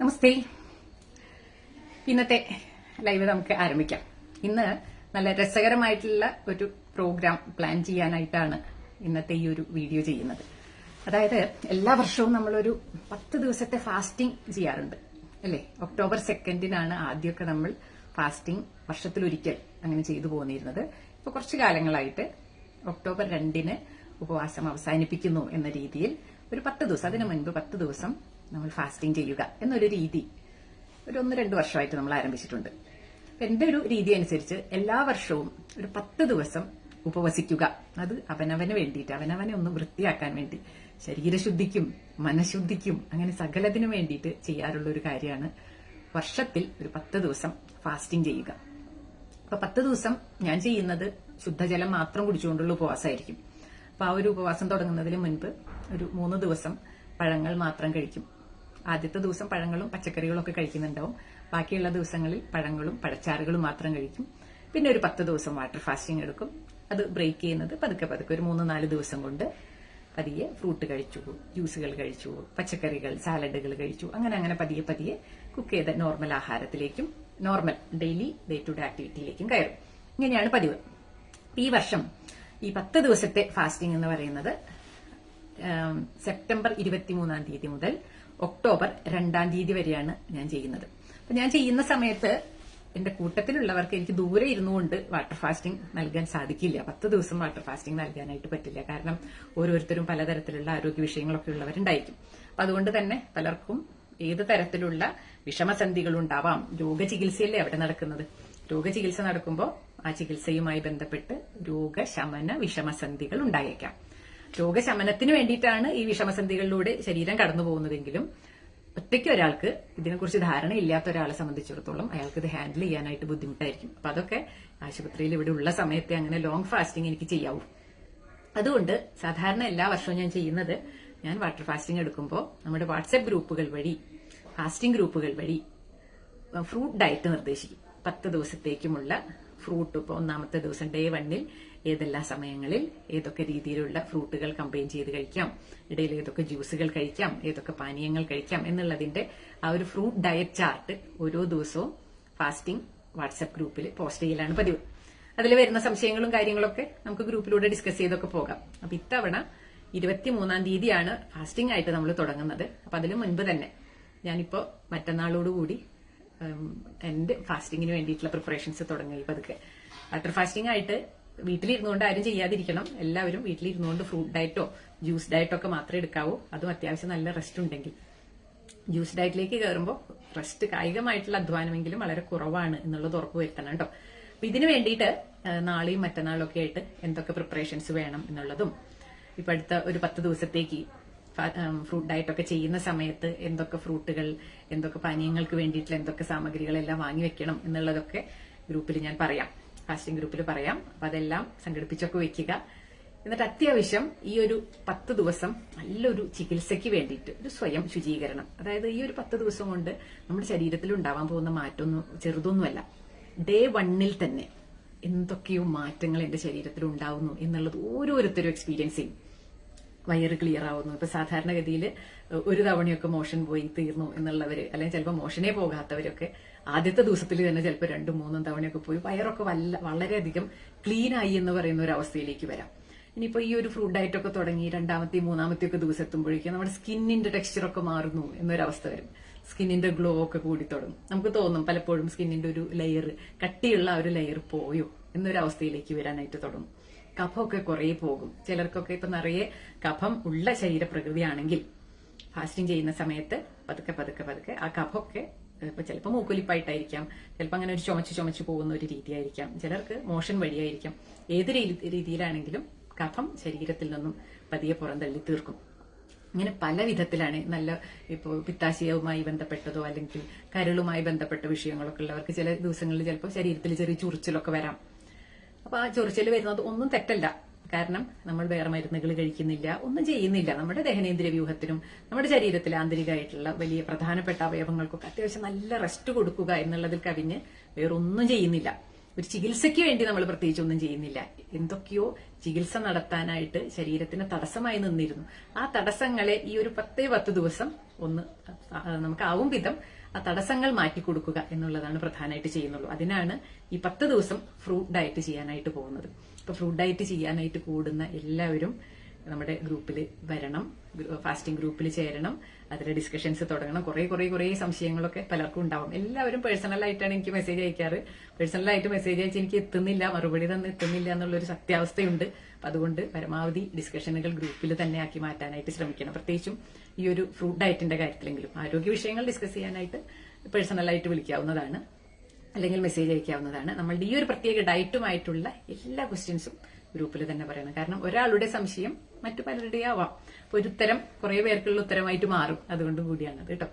നമസ്തേ. ഇന്നത്തെ ലൈവ് നമുക്ക് ആരംഭിക്കാം. ഇന്ന് നല്ല രസകരമായിട്ടുള്ള ഒരു പ്രോഗ്രാം പ്ലാൻ ചെയ്യാനായിട്ടാണ് ഇന്നത്തെ ഈ ഒരു വീഡിയോ ചെയ്യുന്നത്. അതായത് എല്ലാ വർഷവും നമ്മളൊരു പത്ത് ദിവസത്തെ ഫാസ്റ്റിംഗ് ചെയ്യാറുണ്ട്. അല്ലേ? ഒക്ടോബർ സെക്കൻഡിനാണ് ആദ്യമൊക്കെ നമ്മൾ ഫാസ്റ്റിംഗ് വർഷത്തിലൊരിക്കൽ അങ്ങനെ ചെയ്തു പോന്നിരുന്നത്. ഇപ്പൊ കുറച്ച് കാലങ്ങളായിട്ട് ഒക്ടോബർ രണ്ടിന് ഉപവാസം അവസാനിപ്പിക്കുന്നു എന്ന രീതിയിൽ ഒരു പത്ത് ദിവസം അതിനു മുൻപ് പത്ത് ദിവസം നമ്മൾ ഫാസ്റ്റിംഗ് ചെയ്യുക എന്നൊരു രീതി. ഒരു ഒന്ന് രണ്ട് വർഷമായിട്ട് നമ്മൾ ആരംഭിച്ചിട്ടുണ്ട്. എന്റെ ഒരു രീതി അനുസരിച്ച് എല്ലാ വർഷവും ഒരു പത്ത് ദിവസം ഉപവസിക്കുക. അത് അവനവന് വേണ്ടിയിട്ട് അവനവനെ ഒന്ന് വൃത്തിയാക്കാൻ വേണ്ടി ശരീരശുദ്ധിക്കും മനഃശുദ്ധിക്കും അങ്ങനെ സകലത്തിനും വേണ്ടിയിട്ട് ചെയ്യാറുള്ള ഒരു കാര്യമാണ് വർഷത്തിൽ ഒരു പത്ത് ദിവസം ഫാസ്റ്റിംഗ് ചെയ്യുക. അപ്പൊ പത്ത് ദിവസം ഞാൻ ചെയ്യുന്നത് ശുദ്ധജലം മാത്രം കുടിച്ചുകൊണ്ടുള്ള ഉപവാസമായിരിക്കും. അപ്പൊ ആ ഒരു ഉപവാസം തുടങ്ങുന്നതിന് മുൻപ് ഒരു മൂന്ന് ദിവസം പഴങ്ങൾ മാത്രം കഴിക്കും. ആദ്യത്തെ ദിവസം പഴങ്ങളും പച്ചക്കറികളും ഒക്കെ കഴിക്കുന്നുണ്ടാവും. ബാക്കിയുള്ള ദിവസങ്ങളിൽ പഴങ്ങളും പഴച്ചാറുകളും മാത്രം കഴിക്കും. പിന്നെ ഒരു പത്ത് ദിവസം വാട്ടർ ഫാസ്റ്റിംഗ് എടുക്കും. അത് ബ്രേക്ക് ചെയ്യുന്നത് പതുക്കെ പതുക്കെ ഒരു മൂന്ന് നാല് ദിവസം കൊണ്ട് പതിയെ ഫ്രൂട്ട് കഴിച്ചു ജ്യൂസുകൾ കഴിച്ചു പച്ചക്കറികൾ സാലഡുകൾ കഴിച്ചു അങ്ങനെ അങ്ങനെ പതിയെ പതിയെ കുക്ക് ചെയ്ത normal ആഹാരത്തിലേക്കും normal daily day to day ആക്ടിവിറ്റിയിലേക്കും കയറും. ഇങ്ങനെയാണ് പതിവ്. ഈ വർഷം ഈ പത്ത് ദിവസത്തെ ഫാസ്റ്റിംഗ് എന്ന് പറയുന്നത് സെപ്റ്റംബർ ഇരുപത്തിമൂന്നാം തീയതി മുതൽ ഒക്ടോബർ രണ്ടാം തീയതി വരെയാണ് ഞാൻ ചെയ്യുന്നത്. അപ്പൊ ഞാൻ ചെയ്യുന്ന സമയത്ത് എന്റെ കൂട്ടത്തിലുള്ളവർക്ക് എനിക്ക് ദൂരെ ഇരുന്നുകൊണ്ട് വാട്ടർ ഫാസ്റ്റിംഗ് നൽകാൻ സാധിക്കില്ല. പത്ത് ദിവസം വാട്ടർ ഫാസ്റ്റിംഗ് നൽകാനായിട്ട് പറ്റില്ല. കാരണം ഓരോരുത്തരും പലതരത്തിലുള്ള ആരോഗ്യ വിഷയങ്ങളൊക്കെ ഉള്ളവരുണ്ടായിരിക്കും. അപ്പൊ അതുകൊണ്ട് തന്നെ പലർക്കും ഏത് തരത്തിലുള്ള വിഷമസന്ധികൾ ഉണ്ടാവാം. രോഗചികിത്സയല്ലേ അവിടെ നടക്കുന്നത്? രോഗചികിത്സ നടക്കുമ്പോൾ ആ ചികിത്സയുമായി ബന്ധപ്പെട്ട് രോഗശമന വിഷമസന്ധികൾ ഉണ്ടായേക്കാം. രോഗശമനത്തിന് വേണ്ടിയിട്ടാണ് ഈ വിഷമസന്ധികളിലൂടെ ശരീരം കടന്നു പോകുന്നതെങ്കിലും ഒറ്റയ്ക്ക് ഒരാൾക്ക് ഇതിനെക്കുറിച്ച് ധാരണ ഇല്ലാത്ത ഒരാളെ സംബന്ധിച്ചിടത്തോളം അയാൾക്ക് ഇത് ഹാൻഡിൽ ചെയ്യാനായിട്ട് ബുദ്ധിമുട്ടായിരിക്കും. അപ്പൊ അതൊക്കെ ആശുപത്രിയിൽ ഇവിടെ ഉള്ള സമയത്തെ അങ്ങനെ ലോങ് ഫാസ്റ്റിംഗ് എനിക്ക് ചെയ്യാവൂ. അതുകൊണ്ട് സാധാരണ എല്ലാ വർഷവും ഞാൻ ചെയ്യുന്നത് ഞാൻ വാട്ടർ ഫാസ്റ്റിംഗ് എടുക്കുമ്പോൾ നമ്മുടെ വാട്സപ്പ് ഗ്രൂപ്പുകൾ വഴി ഫാസ്റ്റിംഗ് ഗ്രൂപ്പുകൾ വഴി ഫ്രൂട്ട് ഡയറ്റ് നിർദ്ദേശിക്കും. പത്ത് ദിവസത്തേക്കുമുള്ള ഫ്രൂട്ട് ഇപ്പോൾ ഒന്നാമത്തെ ദിവസം ഡേ വണ്ണിൽ ഏതെല്ലാം സമയങ്ങളിൽ ഏതൊക്കെ രീതിയിലുള്ള ഫ്രൂട്ടുകൾ കമ്പൈൻ ചെയ്ത് കഴിക്കാം ഇടയിൽ ഏതൊക്കെ ജ്യൂസുകൾ കഴിക്കാം ഏതൊക്കെ പാനീയങ്ങൾ കഴിക്കാം എന്നുള്ളതിന്റെ ആ ഒരു ഫ്രൂട്ട് ഡയറ്റ് ചാർട്ട് ഓരോ ദിവസവും ഫാസ്റ്റിംഗ് വാട്സപ്പ് ഗ്രൂപ്പിൽ പോസ്റ്റ് ചെയ്യലാണ് പതിവ്. അതിൽ വരുന്ന സംശയങ്ങളും കാര്യങ്ങളൊക്കെ നമുക്ക് ഗ്രൂപ്പിലൂടെ ഡിസ്കസ് ചെയ്തൊക്കെ പോകാം. അപ്പൊ ഇത്തവണ ഇരുപത്തിമൂന്നാം തീയതിയാണ് ഫാസ്റ്റിംഗ് ആയിട്ട് നമ്മൾ തുടങ്ങുന്നത്. അപ്പൊ അതിന് മുൻപ് തന്നെ ഞാനിപ്പോ മറ്റന്നാളോടുകൂടി ഉം, എന്റെ ഫാസ്റ്റിങ്ങിന് വേണ്ടിയിട്ടുള്ള പ്രിപ്പറേഷൻസ് തുടങ്ങി പതുക്കെ. വാട്ടർ ഫാസ്റ്റിംഗ് ആയിട്ട് വീട്ടിലിരുന്നുകൊണ്ട് ആരും ചെയ്യാതിരിക്കണം. എല്ലാവരും വീട്ടിലിരുന്നുകൊണ്ട് ഫ്രൂട്ട് ഡയറ്റോ ജ്യൂസ് ഡയറ്റോ ഒക്കെ മാത്രമേ എടുക്കാവൂ. അതും അത്യാവശ്യം നല്ല റെസ്റ്റ് ഉണ്ടെങ്കിൽ. ജ്യൂസ് ഡയറ്റിലേക്ക് കയറുമ്പോൾ റെസ്റ്റ് കായികമായിട്ടുള്ള അധ്വാനമെങ്കിലും വളരെ കുറവാണ് എന്നുള്ളത് ഉറപ്പ് വരുത്തണം കേട്ടോ. അപ്പൊ ഇതിനു വേണ്ടിയിട്ട് നാളെയും മറ്റന്നാളും ഒക്കെ ആയിട്ട് എന്തൊക്കെ പ്രിപ്പറേഷൻസ് വേണം എന്നുള്ളതും. ഇപ്പൊ അടുത്ത ഒരു പത്ത് ദിവസത്തേക്ക് ഫ്രൂട്ട് ഡയറ്റ് ഒക്കെ ചെയ്യുന്ന സമയത്ത് എന്തൊക്കെ ഫ്രൂട്ടുകൾ എന്തൊക്കെ പാനീയങ്ങൾക്ക് വേണ്ടിയിട്ടുള്ള എന്തൊക്കെ സാമഗ്രികളെല്ലാം വാങ്ങി വെക്കണം എന്നുള്ളതൊക്കെ ഗ്രൂപ്പിൽ ഞാൻ പറയാം. ഫാസ്റ്റിംഗ് ഗ്രൂപ്പിൽ പറയാം. അപ്പൊ അതെല്ലാം സംഘടിപ്പിച്ചൊക്കെ വെക്കുക. എന്നിട്ട് അത്യാവശ്യം ഈ ഒരു പത്ത് ദിവസം നല്ലൊരു ചികിത്സയ്ക്ക് വേണ്ടിയിട്ട് ഒരു സ്വയം ശുചീകരണം. അതായത് ഈ ഒരു പത്ത് ദിവസം കൊണ്ട് നമ്മുടെ ശരീരത്തിൽ ഉണ്ടാവാൻ പോകുന്ന മാറ്റമൊന്നും ചെറുതൊന്നുമല്ല. ഡേ വണ്ണിൽ തന്നെ എന്തൊക്കെയോ മാറ്റങ്ങൾ എന്റെ ശരീരത്തിൽ ഉണ്ടാവുന്നു എന്നുള്ളത് ഓരോരുത്തരും എക്സ്പീരിയൻസ് ചെയ്യും. വയറ് ക്ലിയർ ആവുന്നു. ഇപ്പൊ സാധാരണഗതിയിൽ ഒരു തവണയൊക്കെ മോഷൻ പോയി തീർന്നു എന്നുള്ളവര് അല്ലെങ്കിൽ ചിലപ്പോൾ മോഷനേ പോകാത്തവരൊക്കെ ആദ്യത്തെ ദിവസത്തിൽ തന്നെ ചിലപ്പോൾ രണ്ടും മൂന്നും തവണയൊക്കെ പോയി വയറൊക്കെ വല്ല വളരെയധികം ക്ലീൻ ആയി എന്ന് പറയുന്ന ഒരു അവസ്ഥയിലേക്ക് വരാം. ഇനിയിപ്പോ ഈ ഒരു ഫ്രൂട്ട് ഡയറ്റ് ഒക്കെ തുടങ്ങി രണ്ടാമത്തെ മൂന്നാമത്തെ ഒക്കെ ദിവസം എത്തുമ്പോഴേക്കും നമ്മുടെ സ്കിന്നിന്റെ ടെക്സ്ചർ ഒക്കെ മാറുന്നു എന്നൊരവസ്ഥ വരും. സ്കിന്നിന്റെ ഗ്ലോ ഒക്കെ കൂടി തുടങ്ങും. നമുക്ക് തോന്നും പലപ്പോഴും സ്കിന്നിന്റെ ഒരു ലെയർ കട്ടിയുള്ള ഒരു ലെയർ പോയോ എന്നൊരവസ്ഥയിലേക്ക് വരാനായിട്ട് തുടങ്ങും. കഫമൊക്കെ കുറേ പോകും. ചിലർക്കൊക്കെ ഇപ്പൊ നിറയെ കഫം ഉള്ള ശരീരപ്രകൃതിയാണെങ്കിൽ ഫാസ്റ്റിംഗ് ചെയ്യുന്ന സമയത്ത് പതുക്കെ പതുക്കെ പതുക്കെ ആ കഫമൊക്കെ ഇപ്പൊ ചിലപ്പോൾ മൂക്കൊലിപ്പായിട്ടായിരിക്കാം. ചിലപ്പോൾ അങ്ങനെ ഒരു ചുമച്ച് ചുമച്ച് പോകുന്ന ഒരു രീതിയായിരിക്കാം. ചിലർക്ക് മോഷൻ വഴിയായിരിക്കാം. ഏത് രീതി- രീതിയിലാണെങ്കിലും കഫം ശരീരത്തിൽ നിന്നും പതിയെ പുറന്തള്ളി തീർക്കും. ഇങ്ങനെ പല വിധത്തിലാണ് നല്ല ഇപ്പോൾ പിത്താശയവുമായി ബന്ധപ്പെട്ടതോ അല്ലെങ്കിൽ കരളുമായി ബന്ധപ്പെട്ട വിഷയങ്ങളൊക്കെ ഉള്ളവർക്ക് ചില ദിവസങ്ങളിൽ ചിലപ്പോൾ ശരീരത്തിൽ ചെറിയ ചുറിച്ചിലൊക്കെ വരാം. അപ്പൊ ആ ചൊറിച്ചിൽ വരുന്നത് ഒന്നും തെറ്റല്ല. കാരണം നമ്മൾ വേറെ മരുന്നുകൾ കഴിക്കുന്നില്ല ഒന്നും ചെയ്യുന്നില്ല. നമ്മുടെ ദഹനേന്ദ്രിയ വ്യൂഹത്തിനും നമ്മുടെ ശരീരത്തിലെ ആന്തരികമായിട്ടുള്ള വലിയ പ്രധാനപ്പെട്ട അവയവങ്ങൾക്കൊക്കെ അത്യാവശ്യം നല്ല റെസ്റ്റ് കൊടുക്കുക എന്നുള്ളതിൽ കവിഞ്ഞ് വേറൊന്നും ചെയ്യുന്നില്ല. ഒരു ചികിത്സയ്ക്ക് വേണ്ടി നമ്മൾ പ്രത്യേകിച്ച് ഒന്നും ചെയ്യുന്നില്ല. എന്തൊക്കെയോ ചികിത്സ നടത്താനായിട്ട് ശരീരത്തിന് തടസ്സമായി നിന്നിരുന്നു. ആ തടസ്സങ്ങളെ ഈ ഒരു പത്തേ പത്ത് ദിവസം ഒന്ന് നമുക്ക് നമുക്കാവും വിധം ആ തടസ്സങ്ങൾ മാറ്റി കൊടുക്കുക എന്നുള്ളതാണ് പ്രധാനമായിട്ട് ചെയ്യുന്നുള്ളൂ. അതിനാണ് ഈ പത്ത് ദിവസം ഫ്രൂട്ട് ഡയറ്റ് ചെയ്യാനായിട്ട് പോകുന്നത്. ഇപ്പൊ ഫ്രൂട്ട് ഡയറ്റ് ചെയ്യാനായിട്ട് കൂടുന്ന എല്ലാവരും നമ്മുടെ ഗ്രൂപ്പിൽ വരണം ഫാസ്റ്റിംഗ് ഗ്രൂപ്പിൽ ചേരണം അതിലെ ഡിസ്കഷൻസ് തുടങ്ങണം. കുറെ കുറെ കുറെ സംശയങ്ങളൊക്കെ പലർക്കും ഉണ്ടാവും. എല്ലാവരും പേഴ്സണലായിട്ടാണ് എനിക്ക് മെസ്സേജ് അയക്കാറ്. പേഴ്സണലായിട്ട് മെസ്സേജ് അയച്ച് എനിക്ക് എത്തുന്നില്ല. മറുപടി തന്നെ എത്തുന്നില്ല എന്നുള്ളൊരു സത്യാവസ്ഥയുണ്ട്. അതുകൊണ്ട് പരമാവധി ഡിസ്കഷനുകൾ ഗ്രൂപ്പിൽ തന്നെ ആക്കി മാറ്റാനായിട്ട് ശ്രമിക്കണം. പ്രത്യേകിച്ചും ഈ ഒരു ഫ്രൂട്ട് ഡയറ്റിന്റെ കാര്യത്തിലെങ്കിലും. ആരോഗ്യ വിഷയങ്ങൾ ഡിസ്കസ് ചെയ്യാനായിട്ട് പേഴ്സണലായിട്ട് വിളിക്കാവുന്നതാണ്. അല്ലെങ്കിൽ മെസ്സേജ് അയക്കാവുന്നതാണ്. നമ്മളുടെ ഈ ഒരു പ്രത്യേക ഡയറ്റുമായിട്ടുള്ള എല്ലാ ക്വസ്റ്റ്യൻസും ഗ്രൂപ്പിൽ തന്നെ പറയണം. കാരണം ഒരാളുടെ സംശയം മറ്റു പലരുടെയും ആവാം അപ്പൊ ഒരു ഉത്തരം കുറെ പേർക്കുള്ള ഉത്തരമായിട്ട് മാറും. അതുകൊണ്ട് കൂടിയാണ് കേട്ടോ.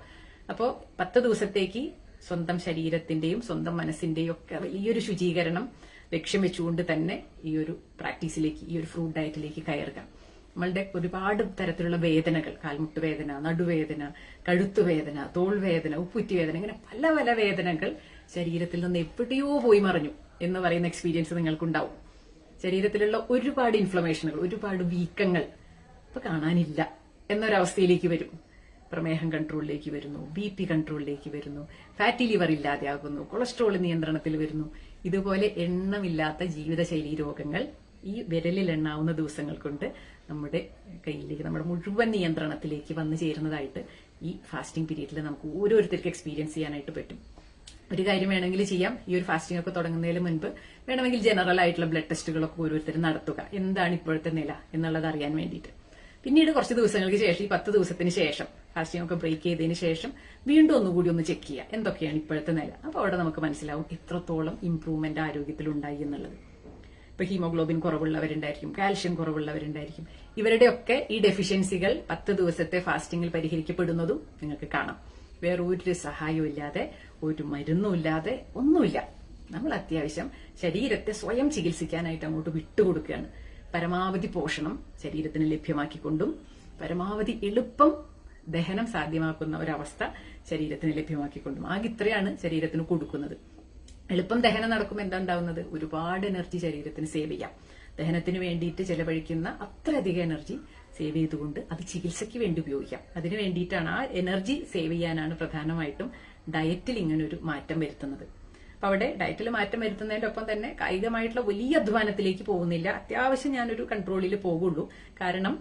അപ്പോ പത്ത് ദിവസത്തേക്ക് സ്വന്തം ശരീരത്തിന്റെയും സ്വന്തം മനസ്സിന്റെയും ഒക്കെ വലിയൊരു ശുചീകരണം ലക്ഷ്യം വെച്ചുകൊണ്ട് തന്നെ ഈ ഒരു പ്രാക്ടീസിലേക്ക് ഈ ഒരു ഫ്രൂട്ട് ഡയറ്റിലേക്ക് കയറുക. നമ്മളുടെ ഒരുപാട് തരത്തിലുള്ള വേദനകൾ കാൽമുട്ട് വേദന നടുവേദന കഴുത്തു വേദന തോൾവേദന ഉപ്പുറ്റി വേദന ഇങ്ങനെ പല പല വേദനകൾ ശരീരത്തിൽ നിന്ന് എവിടെയോ പോയി മറിഞ്ഞു എന്ന് പറയുന്ന എക്സ്പീരിയൻസ് നിങ്ങൾക്കുണ്ടാവും. ശരീരത്തിലുള്ള ഒരുപാട് ഇൻഫ്ലമേഷനുകൾ ഒരുപാട് വീക്കങ്ങൾ ഇപ്പൊ കാണാനില്ല എന്നൊരവസ്ഥയിലേക്ക് വരും. പ്രമേഹം കൺട്രോളിലേക്ക് വരുന്നു ബി പി കൺട്രോളിലേക്ക് വരുന്നു ഫാറ്റി ലിവർ ഇല്ലാതെയാകുന്നു കൊളസ്ട്രോൾ നിയന്ത്രണത്തിൽ വരുന്നു. ഇതുപോലെ എണ്ണമില്ലാത്ത ജീവിതശൈലി രോഗങ്ങൾ ഈ വിരലിൽ എണ്ണാവുന്ന ദിവസങ്ങൾ കൊണ്ട് നമ്മുടെ കയ്യിലേക്ക് നമ്മുടെ മുഴുവൻ നിയന്ത്രണത്തിലേക്ക് വന്നു ചേരുന്നതായിട്ട് ഈ ഫാസ്റ്റിംഗ് പീരീഡിൽ നമുക്ക് ഓരോരുത്തർക്ക് എക്സ്പീരിയൻസ് ചെയ്യാനായിട്ട് പറ്റും. ഒരു കാര്യം വേണമെങ്കിൽ ചെയ്യാം. ഈ ഒരു ഫാസ്റ്റിംഗ് ഒക്കെ തുടങ്ങുന്നതിന് മുൻപ് വേണമെങ്കിൽ ജനറൽ ആയിട്ടുള്ള ബ്ലഡ് ടെസ്റ്റുകളൊക്കെ ഓരോരുത്തരും നടത്തുക. എന്താണ് ഇപ്പോഴത്തെ നില എന്നുള്ളത് അറിയാൻ വേണ്ടിയിട്ട്. പിന്നീട് കുറച്ച് ദിവസങ്ങൾക്ക് ശേഷം ഈ പത്ത് ദിവസത്തിന് ശേഷം ഫാസ്റ്റിംഗ് ഒക്കെ ബ്രേക്ക് ചെയ്തതിന് ശേഷം വീണ്ടും ഒന്നുകൂടി ഒന്ന് ചെക്ക് ചെയ്യുക. എന്തൊക്കെയാണ് ഇപ്പോഴത്തെ നില? അപ്പോൾ അവിടെ നമുക്ക് മനസ്സിലാവും എത്രത്തോളം ഇംപ്രൂവ്മെന്റ് ആരോഗ്യത്തിൽ ഉണ്ടായി എന്നുള്ളത്. ഇപ്പൊ ഹീമോഗ്ലോബിൻ കുറവുള്ളവരുണ്ടായിരിക്കും കാൽഷ്യം കുറവുള്ളവരുണ്ടായിരിക്കും. ഇവരുടെയൊക്കെ ഈ ഡെഫിഷ്യൻസികൾ പത്ത് ദിവസത്തെ ഫാസ്റ്റിംഗിൽ പരിഹരിക്കപ്പെടുന്നതും നിങ്ങൾക്ക് കാണാം. വേറെ ഒരു സഹായവും ഇല്ലാതെ ഒരു മരുന്നും ഇല്ലാതെ ഒന്നുമില്ല. നമ്മൾ അത്യാവശ്യം ശരീരത്തെ സ്വയം ചികിത്സിക്കാനായിട്ട് അങ്ങോട്ട് വിട്ടുകൊടുക്കുകയാണ്. പരമാവധി പോഷണം ശരീരത്തിന് ലഭ്യമാക്കിക്കൊണ്ടും പരമാവധി എളുപ്പം ദഹനം സാധ്യമാക്കുന്ന ഒരവസ്ഥ ശരീരത്തിന് ലഭ്യമാക്കിക്കൊണ്ടും. ആകെ ഇത്രയാണ് ശരീരത്തിന് കൊടുക്കുന്നത്. എളുപ്പം ദഹനം നടക്കുമ്പോൾ എന്താ ഉണ്ടാവുന്നത്? ഒരുപാട് എനർജി ശരീരത്തിന് സേവ് ചെയ്യാം. ദഹനത്തിന് വേണ്ടിയിട്ട് ചെലവഴിക്കുന്ന അത്രയധികം എനർജി സേവ് ചെയ്തുകൊണ്ട് അത് ചികിത്സയ്ക്ക് വേണ്ടി ഉപയോഗിക്കാം. അതിനു വേണ്ടിയിട്ടാണ് ആ എനർജി സേവ് ചെയ്യാനാണ് പ്രധാനമായിട്ടും ഡയറ്റിൽ ഇങ്ങനെ ഒരു മാറ്റം വരുത്തുന്നത്. അപ്പൊ അവിടെ ഡയറ്റിൽ മാറ്റം വരുത്തുന്നതിന്റെ ഒപ്പം തന്നെ കായികമായിട്ടുള്ള വലിയ അധ്വാനത്തിലേക്ക് പോകുന്നില്ല. അത്യാവശ്യം ഞാനൊരു കൺട്രോളിൽ പോകുള്ളൂ. കാരണം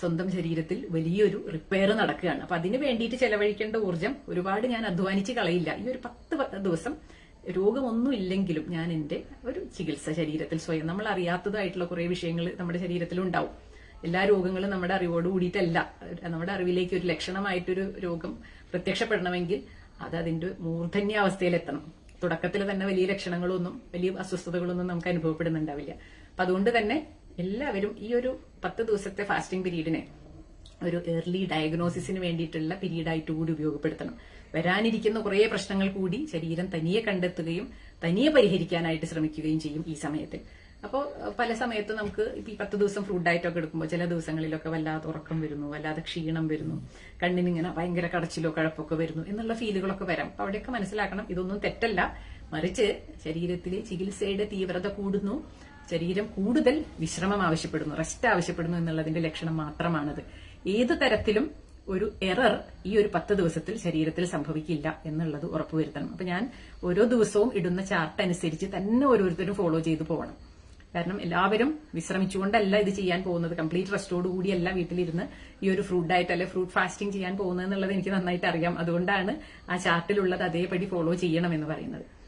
സ്വന്തം ശരീരത്തിൽ വലിയൊരു റിപ്പയർ നടക്കുകയാണ്. അപ്പൊ അതിന് വേണ്ടിയിട്ട് ചെലവഴിക്കേണ്ട ഊർജം ഒരുപാട് ഞാൻ അധ്വാനിച്ച് കളയില്ല. ഈ ഒരു പത്ത് ദിവസം രോഗമൊന്നും ഇല്ലെങ്കിലും ഞാൻ എന്റെ ഒരു ചികിത്സ ശരീരത്തിൽ സ്വയം നമ്മൾ അറിയാത്തതായിട്ടുള്ള കുറെ വിഷയങ്ങൾ നമ്മുടെ ശരീരത്തിൽ ഉണ്ടാവും എല്ലാ രോഗങ്ങളും നമ്മുടെ അറിവോട് കൂടിയിട്ടല്ല. നമ്മുടെ അറിവിലേക്ക് ഒരു ലക്ഷണമായിട്ടൊരു രോഗം പ്രത്യക്ഷപ്പെടണമെങ്കിൽ അത് അതിന്റെ മൂർധന്യ അവസ്ഥയിലെത്തണം. തുടക്കത്തിൽ തന്നെ വലിയ ലക്ഷണങ്ങളൊന്നും വലിയ അസ്വസ്ഥതകളൊന്നും നമുക്ക് അനുഭവപ്പെടുന്നുണ്ടാവില്ല. അപ്പൊ അതുകൊണ്ട് തന്നെ എല്ലാവരും ഈ ഒരു പത്ത് ദിവസത്തെ ഫാസ്റ്റിംഗ് പീരീഡിനെ ഒരു ഏർലി ഡയഗ്നോസിസിന് വേണ്ടിയിട്ടുള്ള പീരീഡായിട്ട് കൂടി ഉപയോഗപ്പെടുത്തണം. വരാനിരിക്കുന്ന കുറേ പ്രശ്നങ്ങൾ കൂടി ശരീരം തനിയെ കണ്ടെത്തുകയും തനിയെ പരിഹരിക്കാനായിട്ട് ശ്രമിക്കുകയും ചെയ്യും ഈ സമയത്ത്. അപ്പോൾ പല സമയത്തും നമുക്ക് ഇപ്പൊ ഈ പത്ത് ദിവസം ഫ്രൂട്ട് ഡയറ്റ് ഒക്കെ എടുക്കുമ്പോൾ ചില ദിവസങ്ങളിലൊക്കെ വല്ലാതെ ഉറക്കം വരുന്നു വല്ലാതെ ക്ഷീണം വരുന്നു കണ്ണിനിങ്ങനെ ഭയങ്കര കടച്ചിലോ കഴപ്പൊക്കെ വരുന്നു എന്നുള്ള ഫീലുകളൊക്കെ വരാം. അപ്പൊ അവിടെയൊക്കെ മനസ്സിലാക്കണം ഇതൊന്നും തെറ്റല്ല. മറിച്ച് ശരീരത്തിലെ ചികിത്സയുടെ തീവ്രത കൂടുന്നു ശരീരം കൂടുതൽ വിശ്രമം ആവശ്യപ്പെടുന്നു റെസ്റ്റ് ആവശ്യപ്പെടുന്നു എന്നുള്ളതിന്റെ ലക്ഷണം മാത്രമാണത്. ഏത് തരത്തിലും ഒരു എറർ ഈ ഒരു പത്ത് ദിവസത്തിൽ ശരീരത്തിൽ സംഭവിക്കില്ല എന്നുള്ളത് ഉറപ്പുവരുത്തണം. അപ്പൊ ഞാൻ ഓരോ ദിവസവും ഇടുന്ന ചാർട്ട് അനുസരിച്ച് തന്നെ ഓരോരുത്തരും ഫോളോ ചെയ്തു പോകണം കാരണം എല്ലാവരും വിശ്രമിച്ചുകൊണ്ടല്ല ഇത് ചെയ്യാൻ പോകുന്നത്. കംപ്ലീറ്റ് റെസ്റ്റോട് കൂടിയല്ല വീട്ടിലിരുന്ന് ഈ ഒരു ഫ്രൂട്ട് ഡയറ്റ് അല്ലെ ഫ്രൂട്ട് ഫാസ്റ്റിംഗ് ചെയ്യാൻ പോകുന്നത് എന്നുള്ളത് എനിക്ക് നന്നായിട്ട് അറിയാം. അതുകൊണ്ടാണ് ആ ചാർട്ടിലുള്ളത് അതേപടി ഫോളോ ചെയ്യണം എന്ന് പറയുന്നത്.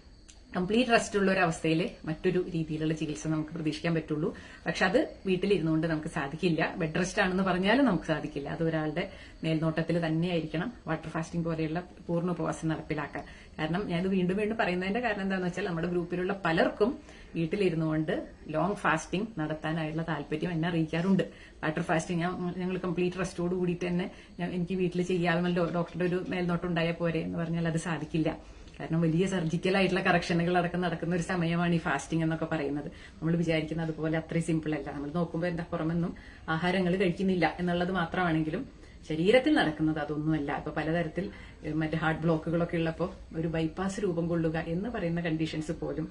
കംപ്ലീറ്റ് റെസ്റ്റ് ഉള്ള ഒരു അവസ്ഥയിൽ മറ്റൊരു രീതിയിലുള്ള ചികിത്സ നമുക്ക് പ്രതീക്ഷിക്കാൻ പറ്റുള്ളൂ. പക്ഷെ അത് വീട്ടിലിരുന്നുകൊണ്ട് നമുക്ക് സാധിക്കില്ല. ബെഡ് റെസ്റ്റ് ആണെന്ന് പറഞ്ഞാലും നമുക്ക് സാധിക്കില്ല. അത് ഒരാളുടെ മേൽനോട്ടത്തിൽ തന്നെയായിരിക്കണം വാട്ടർ ഫാസ്റ്റിംഗ് പോലെയുള്ള പൂർണ ഉപവാസം നടപ്പിലാക്കാൻ. കാരണം ഞാൻ ഇത് വീണ്ടും വീണ്ടും പറയുന്നതിന്റെ കാരണം എന്താണെന്ന് വെച്ചാൽ നമ്മുടെ ഗ്രൂപ്പിലുള്ള പലർക്കും വീട്ടിലിരുന്നുകൊണ്ട് ലോങ് ഫാസ്റ്റിംഗ് നടത്താനായുള്ള താല്പര്യം എന്നെ അറിയിക്കാറുണ്ട്. വാട്ടർ ഫാസ്റ്റിംഗ് ഞാൻ ഞങ്ങൾ കംപ്ലീറ്റ് റെസ്റ്റോട് കൂടിയിട്ട് തന്നെ എനിക്ക് വീട്ടിൽ ചെയ്യാമല്ലോ ഡോക്ടറുടെ ഒരു മേൽനോട്ടം ഉണ്ടായ പോരെ എന്ന് പറഞ്ഞാൽ അത് സാധിക്കില്ല. കാരണം വലിയ സർജിക്കൽ ആയിട്ടുള്ള കറക്ഷനുകൾ അടക്കം നടക്കുന്ന ഒരു സമയമാണ് ഈ ഫാസ്റ്റിംഗ് എന്നൊക്കെ പറയുന്നത്. നമ്മൾ വിചാരിക്കുന്ന അതുപോലെ അത്രയും സിമ്പിൾ അല്ല. നമ്മൾ നോക്കുമ്പോൾ എന്താ പുറമെന്നും ആഹാരങ്ങൾ കഴിക്കുന്നില്ല എന്നുള്ളത് മാത്രമാണെങ്കിലും ശരീരത്തിൽ നടക്കുന്നത് അതൊന്നുമല്ല. ഇപ്പൊ പലതരത്തിൽ മറ്റേ ഹാർട്ട് ബ്ലോക്കുകളൊക്കെ ഉള്ളപ്പോൾ ഒരു ബൈപ്പാസ് രൂപം കൊള്ളുക എന്ന് പറയുന്ന കണ്ടീഷൻസ് പോലും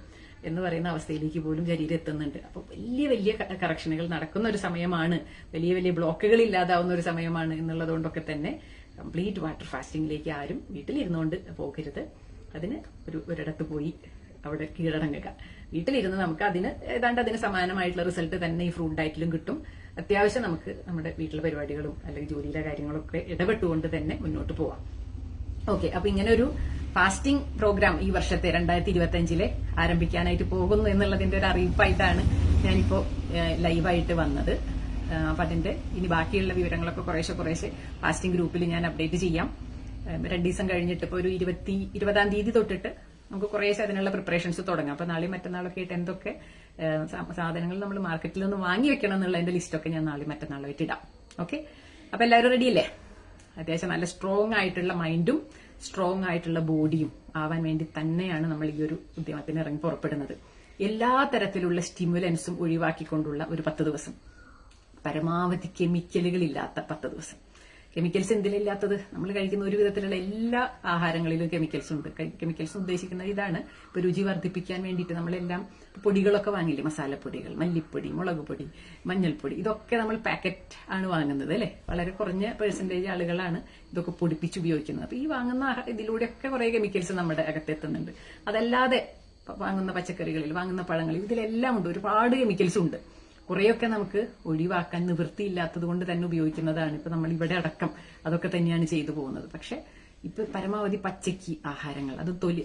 എന്ന് പറയുന്ന അവസ്ഥയിലേക്ക് പോലും ശരീരം എത്തുന്നുണ്ട്. അപ്പോൾ വലിയ വലിയ കറക്ഷനുകൾ നടക്കുന്ന ഒരു സമയമാണ്. വലിയ വലിയ ബ്ലോക്കുകൾ ഇല്ലാതാവുന്ന ഒരു സമയമാണ് എന്നുള്ളതുകൊണ്ടൊക്കെ തന്നെ കംപ്ലീറ്റ് വാട്ടർ ഫാസ്റ്റിംഗിലേക്ക് ആരും വീട്ടിലിരുന്നുകൊണ്ട് പോകരുത്. അതിന് ഒരു ഒരിടത്ത് പോയി അവിടെ കീഴടങ്ങുക. വീട്ടിലിരുന്ന് നമുക്ക് അതിന് ഏതാണ്ട് അതിന് സമാനമായിട്ടുള്ള റിസൾട്ട് തന്നെ ഈ ഫ്രൂട്ട് ഡയറ്റിലും കിട്ടും. അത്യാവശ്യം നമുക്ക് നമ്മുടെ വീട്ടിലെ പരിപാടികളും അല്ലെങ്കിൽ ജോലിയിലെ കാര്യങ്ങളൊക്കെ ഇടപെട്ടുകൊണ്ട് തന്നെ മുന്നോട്ട് പോവാം. ഓക്കെ അപ്പൊ ഇങ്ങനെ ഒരു ഫാസ്റ്റിംഗ് പ്രോഗ്രാം ഈ വർഷത്തെ രണ്ടായിരത്തി ഇരുപത്തി അഞ്ചിലെ ആരംഭിക്കാനായിട്ട് പോകുന്നു എന്നുള്ളതിന്റെ ഒരു അറിയിപ്പായിട്ടാണ് ഞാനിപ്പോ ലൈവായിട്ട് വന്നത്. അപ്പൊ അതിന്റെ ഇനി ബാക്കിയുള്ള വിവരങ്ങളൊക്കെ കുറേശ്ശെ കുറേശ്ശെ ഫാസ്റ്റിംഗ് ഗ്രൂപ്പിൽ ഞാൻ അപ്ഡേറ്റ് ചെയ്യാം. രണ്ടു ദിവസം കഴിഞ്ഞിട്ട് ഇപ്പൊ ഒരു ഇരുപത്തി ഇരുപതാം തീയതി തൊട്ടിട്ട് നമുക്ക് കുറേശ്ശെ അതിനുള്ള പ്രിപ്പറേഷൻസ് തുടങ്ങാം. അപ്പൊ നാളെയും മറ്റന്നാളൊക്കെ ആയിട്ട് എന്തൊക്കെ സാധനങ്ങൾ നമ്മൾ മാർക്കറ്റിൽ നിന്ന് വാങ്ങി വെക്കണം എന്നുള്ളതിന്റെ ലിസ്റ്റൊക്കെ ഞാൻ നാളെ മറ്റന്നാളായിട്ട് ഇടാം. ഓക്കെ അപ്പൊ എല്ലാവരും റെഡിയല്ലേ അത്യാവശ്യം നല്ല സ്ട്രോങ് ആയിട്ടുള്ള മൈൻഡും സ്ട്രോങ് ആയിട്ടുള്ള ബോഡിയും ആവാൻ വേണ്ടി തന്നെയാണ് നമ്മൾ ഈ ഒരു ഉദ്യമത്തിന് ഇറങ്ങി പുറപ്പെടുന്നത്. എല്ലാ തരത്തിലുള്ള സ്റ്റിമുലൻസും ഒഴിവാക്കിക്കൊണ്ടുള്ള ഒരു പത്ത് ദിവസം. പരമാവധി കെമിക്കലുകളില്ലാത്ത പത്ത് ദിവസം. കെമിക്കൽസ് എന്തിലില്ലാത്തത്? നമ്മൾ കഴിക്കുന്ന ഒരു വിധത്തിലുള്ള എല്ലാ ആഹാരങ്ങളിലും കെമിക്കൽസ് ഉണ്ട്. കെമിക്കൽസ് ഉദ്ദേശിക്കുന്നത് ഇതാണ്. ഇപ്പൊ രുചി വർദ്ധിപ്പിക്കാൻ വേണ്ടിയിട്ട് നമ്മളെല്ലാം പൊടികളൊക്കെ വാങ്ങില്ലേ? മസാലപ്പൊടികൾ മല്ലിപ്പൊടി മുളക് പൊടി മഞ്ഞൾപ്പൊടി ഇതൊക്കെ നമ്മൾ പാക്കറ്റ് ആണ് വാങ്ങുന്നത് അല്ലെ? വളരെ കുറഞ്ഞ പെർസെന്റേജ് ആളുകളാണ് ഇതൊക്കെ പൊടിപ്പിച്ച് ഉപയോഗിക്കുന്നത്. അപ്പൊ ഈ വാങ്ങുന്ന ഇതിലൂടെയൊക്കെ കുറെ കെമിക്കൽസ് നമ്മുടെ അകത്തെത്തുന്നുണ്ട്. അതല്ലാതെ വാങ്ങുന്ന പച്ചക്കറികളിൽ വാങ്ങുന്ന പഴങ്ങളിൽ ഇതിലെല്ലാം ഉണ്ട്. ഒരുപാട് കെമിക്കൽസ് ഉണ്ട്. കുറെയൊക്കെ നമുക്ക് ഒഴിവാക്കാൻ നിവൃത്തിയില്ലാത്തത് കൊണ്ട് തന്നെ ഉപയോഗിക്കുന്നതാണ് ഇപ്പൊ നമ്മൾ ഇവിടെ അടക്കം അതൊക്കെ തന്നെയാണ് ചെയ്തു പോകുന്നത്. പക്ഷെ ഇപ്പൊ പരമാവധി പച്ചക്ക് ആഹാരങ്ങൾ അത് തൊലി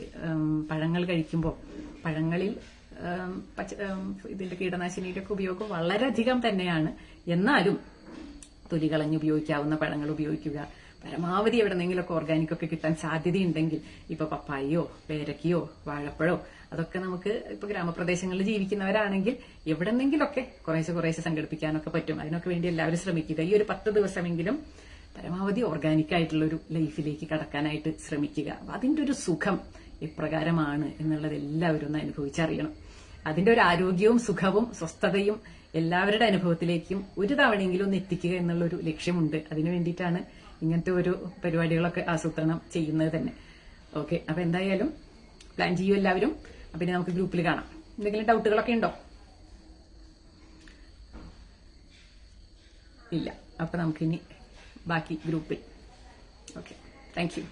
പഴങ്ങൾ കഴിക്കുമ്പോൾ പഴങ്ങളിൽ പച്ച കീടനാശിനിയുടെ ഒക്കെ ഉപയോഗം വളരെയധികം തന്നെയാണ്. എന്നാലും തൊലി ഉപയോഗിക്കാവുന്ന പഴങ്ങൾ ഉപയോഗിക്കുക പരമാവധി എവിടെന്നെങ്കിലൊക്കെ ഓർഗാനിക് ഒക്കെ കിട്ടാൻ സാധ്യതയുണ്ടെങ്കിൽ ഇപ്പൊ പപ്പായയോ പേരക്കയോ വാഴപ്പഴോ അതൊക്കെ നമുക്ക് ഇപ്പൊ ഗ്രാമപ്രദേശങ്ങളിൽ ജീവിക്കുന്നവരാണെങ്കിൽ എവിടെന്നെങ്കിലൊക്കെ കുറേശ്ശെ കുറേശ്ശെ സംഘടിപ്പിക്കാനൊക്കെ പറ്റും. അതിനൊക്കെ വേണ്ടി എല്ലാവരും ശ്രമിക്കുക. ഈ ഒരു പത്ത് ദിവസമെങ്കിലും പരമാവധി ഓർഗാനിക് ആയിട്ടുള്ള ഒരു ലൈഫിലേക്ക് കടക്കാനായിട്ട് ശ്രമിക്കുക. അതിന്റെ ഒരു സുഖം എപ്രകാരമാണ് എന്നുള്ളത് എല്ലാവരും ഒന്ന് അനുഭവിച്ചറിയണം. അതിന്റെ ഒരു ആരോഗ്യവും സുഖവും സ്വസ്ഥതയും എല്ലാവരുടെ അനുഭവത്തിലേക്കും ഒരു തവണയെങ്കിലും ഒന്ന് എത്തിക്കുക എന്നുള്ള ഒരു ലക്ഷ്യമുണ്ട്. അതിനു വേണ്ടിയിട്ടാണ് ഇങ്ങനത്തെ ഒരു പരിപാടികളൊക്കെ ആസൂത്രണം ചെയ്യുന്നത് തന്നെ. ഓക്കെ അപ്പൊ എന്തായാലും പ്ലാൻ ചെയ്യൂ എല്ലാവരും. പിന്നെ നമുക്ക് ഗ്രൂപ്പിൽ കാണാം. എന്തെങ്കിലും ഡൗട്ടുകളൊക്കെ ഉണ്ടോ? ഇല്ല. അപ്പൊ നമുക്കിനി ബാക്കി ഗ്രൂപ്പിൽ ഓക്കെ താങ്ക് യു